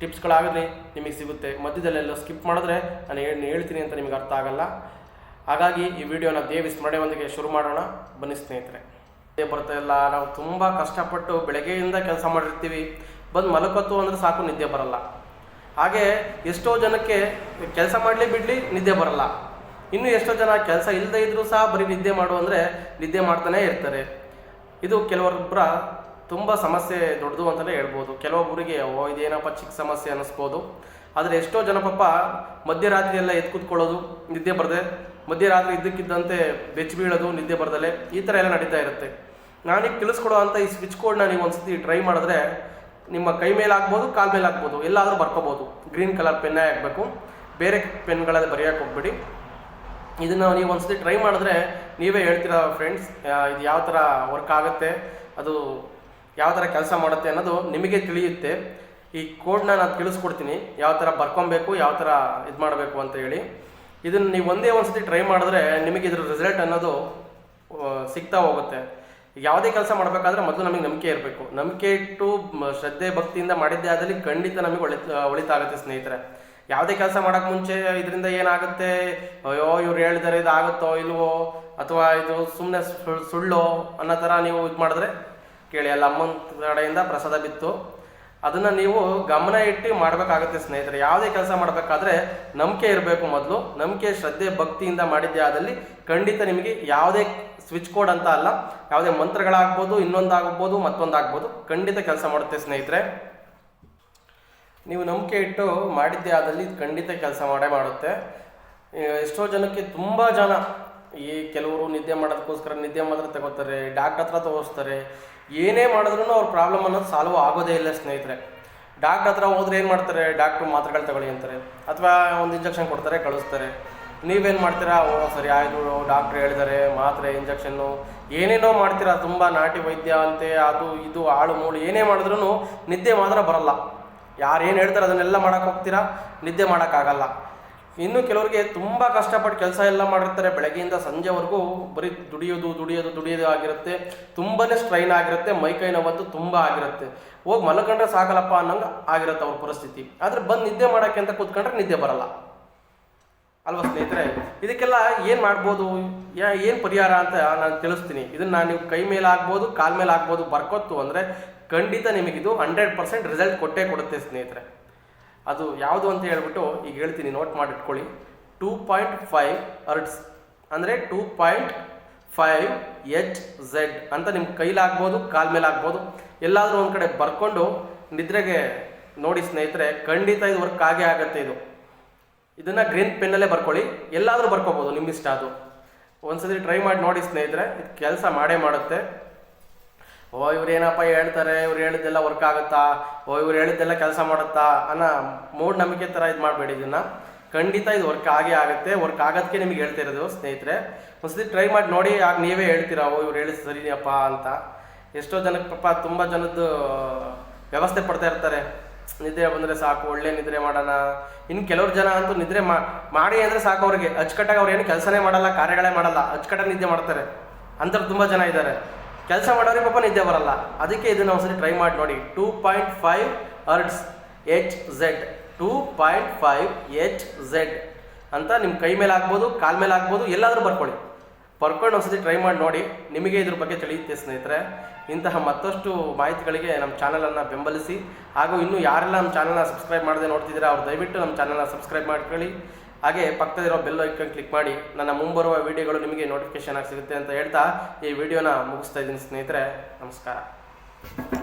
ಟಿಪ್ಸ್ಗಳಾಗಲಿ ನಿಮಗೆ ಸಿಗುತ್ತೆ. ಮಧ್ಯದಲ್ಲೆಲ್ಲ ಸ್ಕಿಪ್ ಮಾಡಿದ್ರೆ ನಾನು ಹೇಳಿ ಹೇಳ್ತೀನಿ ಅಂತ ನಿಮಗೆ ಅರ್ಥ ಆಗಲ್ಲ. ಹಾಗಾಗಿ ಈ ವಿಡಿಯೋನ ದೇವಿ ಸ್ಮರಣೆಯೊಂದಿಗೆ ಶುರು ಮಾಡೋಣ. ಬನ್ನಿ ಸ್ನೇಹಿತರೆ. ಬರ್ತಾ ಇಲ್ಲ. ನಾವು ತುಂಬ ಕಷ್ಟಪಟ್ಟು ಬೆಳಗ್ಗೆಯಿಂದ ಕೆಲಸ ಮಾಡಿರ್ತೀವಿ. ಬಂದು ಮಲಕತ್ತು ಅಂದರೆ ಸಾಕು, ನಿದ್ದೆ ಬರಲ್ಲ. ಹಾಗೆ ಎಷ್ಟೋ ಜನಕ್ಕೆ ಕೆಲಸ ಮಾಡಲಿ ಬಿಡಲಿ, ನಿದ್ದೆ ಬರಲ್ಲ. ಇನ್ನು ಎಷ್ಟೋ ಜನ ಕೆಲಸ ಇಲ್ಲದೇ ಇದ್ದರೂ ಸಹ ಬರೀ ನಿದ್ದೆ ಮಾಡು ಅಂದರೆ ನಿದ್ದೆ ಮಾಡ್ತಾನೆ ಇರ್ತಾರೆ. ಇದು ಕೆಲವೊಬ್ಬರ ತುಂಬ ಸಮಸ್ಯೆ ದೊಡ್ಡದು ಅಂತಲೇ ಹೇಳ್ಬೋದು. ಕೆಲವೊಬ್ಬರಿಗೆ, ಓ, ಇದೇನಪ್ಪ ಚಿಕ್ಕ ಸಮಸ್ಯೆ ಅನ್ನಿಸ್ಬೋದು. ಆದರೆ ಎಷ್ಟೋ ಜನ ಪಾಪ ಮಧ್ಯರಾತ್ರಿ ಎಲ್ಲ ಎದ್ದು ಕೂತ್ಕೊಳ್ಳೋದು, ನಿದ್ದೆ ಬರದೆ. ಮಧ್ಯರಾತ್ರಿ ಇದ್ದಕ್ಕಿದ್ದಂತೆ ಬೆಚ್ಚ ಬೀಳೋದು, ನಿದ್ದೆ ಬರ್ದಲೆ. ಈ ಥರ ಎಲ್ಲ ನಡೀತಾ ಇರುತ್ತೆ. ನಾನೀಗ ತಿಳಿಸ್ಕೊಡೋ ಅಂತ ಈ ಸ್ವಿಚ್ ಕೋಡ್ನ ನೀವು ಒಂದ್ಸತಿ ಟ್ರೈ ಮಾಡಿದ್ರೆ ನಿಮ್ಮ ಕೈ ಮೇಲೆ ಹಾಕ್ಬೋದು ಕಾಲ್ ಮೇಲೆ ಹಾಕ್ಬೋದು ಎಲ್ಲಾದರೂ ಬರ್ಕೋಬೋದು. ಗ್ರೀನ್ ಕಲರ್ ಪೆನ್ನೇ ಹಾಕಬೇಕು ಬೇರೆ ಪೆನ್ಗಳಲ್ಲಿ ಬರೆಯೋಕೆ ಹೋಗ್ಬೇಡಿ. ಇದನ್ನು ನೀವು ಒಂದ್ಸತಿ ಟ್ರೈ ಮಾಡಿದ್ರೆ ನೀವೇ ಹೇಳ್ತೀರಾ ಫ್ರೆಂಡ್ಸ್ ಇದು ಯಾವ ಥರ ವರ್ಕ್ ಆಗುತ್ತೆ? ಅದು ಯಾವ ಥರ ಕೆಲಸ ಮಾಡುತ್ತೆ ಅನ್ನೋದು ನಿಮಗೆ ತಿಳಿಯುತ್ತೆ. ಈ ಕೋಡ್ನ ನಾನು ತಿಳಿಸ್ಕೊಡ್ತೀನಿ. ಯಾವ ಥರ ಬರ್ಕೊಬೇಕು, ಯಾವ ಥರ ಇದು ಮಾಡಬೇಕು ಅಂತ ಹೇಳಿ. ಇದನ್ನು ನೀವು ಒಂದೇ ಒಂದು ಒಂದ್ಸತಿ ಟ್ರೈ ಮಾಡಿದ್ರೆ ನಿಮಗೆ ಇದ್ರ ರಿಸಲ್ಟ್ ಅನ್ನೋದು ಸಿಗ್ತಾ ಹೋಗುತ್ತೆ. ಯಾವುದೇ ಕೆಲಸ ಮಾಡಬೇಕಾದ್ರೆ ಮೊದಲು ನಮಗೆ ನಂಬಿಕೆ ಇರಬೇಕು. ನಂಬಿಕೆ ಇಟ್ಟು ಶ್ರದ್ಧೆ, ಭಕ್ತಿಯಿಂದ ಮಾಡಿದ್ದೇ ಆದಲ್ಲಿ ಖಂಡಿತ ನಮಗೆ ಒಳಿತ, ಒಳಿತಾಗುತ್ತೆ ಸ್ನೇಹಿತರೆ. ಯಾವುದೇ ಕೆಲಸ ಮಾಡೋಕ್ಕೆ ಮುಂಚೆ ಇದರಿಂದ ಏನಾಗುತ್ತೆ? ಅಯ್ಯೋ, ಇವ್ರು ಹೇಳಿದಾರೆ ಇದು ಆಗುತ್ತೋ ಇಲ್ವೋ? ಅಥವಾ ಇದು ಸುಮ್ಮನೆ ಸುಳ್ಳು ಅನ್ನೋ ಥರ ನೀವು ಇದು ಮಾಡಿದ್ರೆ ಕೇಳಿ, ಅಲ್ಲಿ ಅಮ್ಮನ ಕಡೆಯಿಂದ ಪ್ರಸಾದ ಬಿತ್ತು. ಅದನ್ನು ನೀವು ಗಮನ ಇಟ್ಟು ಮಾಡಬೇಕಾಗುತ್ತೆ ಸ್ನೇಹಿತರೆ. ಯಾವುದೇ ಕೆಲಸ ಮಾಡಬೇಕಾದ್ರೆ ನಂಬಿಕೆ ಇರಬೇಕು ಮೊದಲು. ನಂಬಿಕೆ, ಶ್ರದ್ಧೆ, ಭಕ್ತಿಯಿಂದ ಮಾಡಿದ್ದೆ ಆದಲ್ಲಿ ಖಂಡಿತ ನಿಮಗೆ ಯಾವುದೇ ಸ್ವಿಚ್ ಕೋಡ್ ಅಂತ ಅಲ್ಲ, ಯಾವುದೇ ಮಂತ್ರಗಳಾಗ್ಬೋದು, ಇನ್ನೊಂದಾಗ್ಬೋದು, ಮತ್ತೊಂದಾಗ್ಬೋದು ಖಂಡಿತ ಕೆಲಸ ಮಾಡುತ್ತೆ ಸ್ನೇಹಿತರೆ. ನೀವು ನಂಬಿಕೆ ಇಟ್ಟು ಮಾಡಿದ್ದೆ ಆದಲ್ಲಿ ಖಂಡಿತ ಕೆಲಸ ಮಾಡೇ ಮಾಡುತ್ತೆ. ಎಷ್ಟೋ ಜನಕ್ಕೆ ತುಂಬ ಜನ ಈ ಕೆಲವರು ನಿದ್ದೆ ಮಾಡೋದಕ್ಕೋಸ್ಕರ ನಿದ್ದೆ ಮಾತ್ರ ತಗೋತಾರೆ ಡಾಕ್ಟರ್ ಹತ್ರ ತೋರಿಸ್ತಾರೆ, ಏನೇ ಮಾಡಿದ್ರೂ ಅವ್ರ ಪ್ರಾಬ್ಲಮ್ ಅನ್ನೋದು ಸಾಲ್ವ್ ಆಗೋದೇ ಇಲ್ಲ ಸ್ನೇಹಿತರೆ. ಡಾಕ್ಟರ್ ಹತ್ರ ಹೋದ್ರೆ ಏನು ಮಾಡ್ತಾರೆ ಡಾಕ್ಟ್ರು ಮಾತ್ರೆಗಳು ತಗೊಳ್ಳಿ ಅಂತಾರೆ. ಅಥವಾ ಒಂದು ಇಂಜೆಕ್ಷನ್ ಕೊಡ್ತಾರೆ, ಕಳಿಸ್ತಾರೆ. ನೀವೇನು ಮಾಡ್ತೀರಾ? ಓ, ಸರಿ ಆಯಿತು ಡಾಕ್ಟ್ರ್ ಹೇಳಿದ್ದಾರೆ ಮಾತ್ರೆ ಇಂಜೆಕ್ಷನ್ನು ಏನೇನೋ ಮಾಡ್ತೀರಾ, ತುಂಬ ನಾಟಿ ವೈದ್ಯ ಅಂತೆ, ಅದು ಇದು, ಆಳು, ಮೂಳು, ಏನೇ ಮಾಡಿದ್ರೂ ನಿದ್ದೆ ಮಾತ್ರ ಬರಲ್ಲ. ಯಾರು ಏನು ಹೇಳ್ತಾರೆ ಅದನ್ನೆಲ್ಲ ಮಾಡೋಕ್ಕೆ ಹೋಗ್ತೀರಾ? ನಿದ್ದೆ ಮಾಡೋಕ್ಕಾಗಲ್ಲ ಇನ್ನು ಕೆಲವರಿಗೆ ತುಂಬ ಕಷ್ಟಪಟ್ಟು ಕೆಲಸ ಎಲ್ಲ ಮಾಡಿರ್ತಾರೆ. ಬೆಳಗ್ಗೆಯಿಂದ ಸಂಜೆವರೆಗೂ ಬರೀ ದುಡಿಯೋದು ದುಡಿಯೋದು ದುಡಿಯೋದು ಆಗಿರುತ್ತೆ. ತುಂಬನೇ ಸ್ಟ್ರೈನ್ ಆಗಿರುತ್ತೆ. ಮೈಕೈ ನೋವಂತೂ ತುಂಬ ಆಗಿರುತ್ತೆ. ಹೋಗಿ ಮಲ್ಕೊಂಡ್ರೆ ಸಾಕಲ್ಲಪ್ಪ ಅನ್ನೋಂಗೆ ಆಗಿರುತ್ತೆ ಅವ್ರ ಪರಿಸ್ಥಿತಿ. ಆದರೆ ಬಂದು ನಿದ್ದೆ ಮಾಡೋಕ್ಕೆ ಅಂತ ಕೂತ್ಕೊಂಡ್ರೆ ನಿದ್ದೆ ಬರಲ್ಲ. ಅಲ್ವಾ ಸ್ನೇಹಿತರೆ? ಇದಕ್ಕೆಲ್ಲ ಏನು ಮಾಡ್ಬೋದು? ಏನು ಪರಿಹಾರ ಅಂತ ನಾನು ತಿಳಿಸ್ತೀನಿ. ಇದನ್ನು ನಾನು ನೀವು ಕೈ ಮೇಲೆ ಆಗ್ಬೋದು ಕಾಲ್ ಮೇಲೆ ಆಗ್ಬೋದು ಬರ್ಕೊತ್ತು ಅಂದರೆ ಖಂಡಿತ ನಿಮಗಿದು ಹಂಡ್ರೆಡ್ ಪರ್ಸೆಂಟ್ ರಿಸಲ್ಟ್ ಕೊಟ್ಟೇ ಕೊಡುತ್ತೆ ಸ್ನೇಹಿತರೆ. ಅದು ಯಾವುದು ಅಂತ ಹೇಳ್ಬಿಟ್ಟು ಈಗ ಹೇಳ್ತೀನಿ ನೋಟ್ ಮಾಡಿಟ್ಕೊಳ್ಳಿ. ಟೂ ಪಾಯಿಂಟ್ ಫೈವ್ ಅರ್ಟ್ಸ್ ಅಂದರೆ two point five H Z ಅಂತ ನಿಮ್ಮ ಕೈಲಾಗ್ಬೋದು ಕಾಲ್ ಮೇಲೆ ಆಗ್ಬೋದು. ಎಲ್ಲಾದರೂ ಒಂದು ಕಡೆ ಬರ್ಕೊಂಡು ನಿದ್ರೆಗೆ ನೋಡಿ ಸ್ನೇಹಿತರೆ, ಖಂಡಿತ ಇದು ವರ್ಕ್ ಆಗೇ ಆಗುತ್ತೆ ಇದು. ಇದನ್ನು ಗ್ರೀನ್ ಪೆನ್ನಲ್ಲೇ ಬರ್ಕೊಳ್ಳಿ. ಎಲ್ಲಾದರೂ ಬರ್ಕೋಬೋದು ನಿಮ್ಮ ಇಷ್ಟ ಅದು. ಒಂದ್ಸತಿ ಟ್ರೈ ಮಾಡಿ ನೋಡಿ ಸ್ನೇಹಿತರೆ, ಇದು ಕೆಲಸ ಮಾಡೇ ಮಾಡುತ್ತೆ. ಓ, ಇವ್ರು ಏನಪ್ಪ ಹೇಳ್ತಾರೆ? ಇವ್ರು ಹೇಳಿದ್ದೆಲ್ಲ ವರ್ಕ್ ಆಗುತ್ತಾ? ಓ, ಇವ್ರು ಹೇಳಿದ್ದೆಲ್ಲ ಕೆಲಸ ಮಾಡುತ್ತಾ? ಅನ್ನೋ ಮೂಢನಂಬಿಕೆ ಥರ ಇದು ಮಾಡಬೇಡಿ ಇದನ್ನು. ಖಂಡಿತ ಇದು ವರ್ಕ್ ಆಗೇ ಆಗುತ್ತೆ. ವರ್ಕ್ ಆಗೋದಕ್ಕೆ ನಿಮಗೆ ಹೇಳ್ತಾ ಇರೋದು, ಸ್ನೇಹಿತರೆ. ಒಂದ್ಸತಿ ಟ್ರೈ ಮಾಡಿ ನೋಡಿ, ಆಗ ನೀವೇ ಹೇಳ್ತೀರಾ, ಓ, ಇವ್ರು ಹೇಳಿದ್ ಸರಿಯಪ್ಪ ಅಂತ. ಎಷ್ಟೋ ಜನಕ್ಕೆ ಪಾಪ ತುಂಬ ಜನದ್ದು ವ್ಯವಸ್ಥೆ ಪಡ್ತಾ ಇರ್ತಾರೆ. ನಿದ್ರೆ ಬಂದರೆ ಸಾಕು, ಒಳ್ಳೆ ನಿದ್ರೆ ಮಾಡೋಣ. ಇನ್ನು ಕೆಲವ್ರು ಜನ ಅಂತೂ ನಿದ್ರೆ ಮಾಡಿ ಅಂದರೆ ಸಾಕು ಅವ್ರಿಗೆ. ಅಚ್ಚುಕಟ್ಟಾಗಿ ಅವ್ರು ಏನು ಕೆಲಸನೇ ಮಾಡಲ್ಲ, ಕಾರ್ಯಗಳೇ ಮಾಡಲ್ಲ. ಅಚ್ಚುಕಟ್ಟಾಗಿ ನಿದ್ದೆ ಮಾಡ್ತಾರೆ. ಅಂಥವ್ರು ತುಂಬ ಜನ ಇದ್ದಾರೆ. ಕೆಲಸ ಮಾಡೋರಿಗೆ ಪಾಪ ನಿದ್ದೆ ಬರಲ್ಲ. ಅದಕ್ಕೆ ಇದನ್ನು ಒಂದ್ಸರಿ ಟ್ರೈ ಮಾಡಿ ನೋಡಿ. Two point five hertz H Z two point five H Z ಅಂತ ನಿಮ್ಮ ಕೈ ಮೇಲೆ ಆಗ್ಬೋದು ಕಾಲ್ ಮೇಲೆ ಆಗ್ಬೋದು ಎಲ್ಲಾದರೂ ಬರ್ಕೊಳ್ಳಿ. ಬರ್ಕೊಂಡು ಒಂದ್ಸತಿ ಟ್ರೈ ಮಾಡಿ ನೋಡಿ. ನಿಮಗೆ ಇದ್ರ ಬಗ್ಗೆ ತಿಳಿಯುತ್ತೆ ಸ್ನೇಹಿತರೆ. ಇಂತಹ ಮತ್ತಷ್ಟು ಮಾಹಿತಿಗಳಿಗೆ ನಮ್ಮ ಚಾನಲನ್ನು ಬೆಂಬಲಿಸಿ. ಹಾಗೂ ಇನ್ನೂ ಯಾರೆಲ್ಲ ನಮ್ಮ ಚಾನಲ್ನ ಸಬ್ಸ್ಕ್ರೈಬ್ ಮಾಡದೆ ನೋಡ್ತಿದ್ದೀರಾ, ಅವ್ರು ದಯವಿಟ್ಟು ನಮ್ಮ ಚಾನಲ್ನ ಸಬ್ಸ್ಕ್ರೈಬ್ ಮಾಡ್ಕೊಳ್ಳಿ. ಹಾಗೆ ಪಕ್ಕದಲ್ಲಿರೋ ಬೆಲ್ ಐಕನ್ ಕ್ಲಿಕ್ ಮಾಡಿ ನನ್ನ ಮುಂಬರುವ ವಿಡಿಯೋಗಳು ನಿಮಗೆ ನೋಟಿಫಿಕೇಶನ್ ಆಗಿ ಸಿಗುತ್ತೆ ಅಂತ ಹೇಳ್ತಾ ಈ ವಿಡಿಯೋನ ಮುಗಿಸ್ತಾ ಇದ್ದೀನಿ ಸ್ನೇಹಿತರೆ, ನಮಸ್ಕಾರ.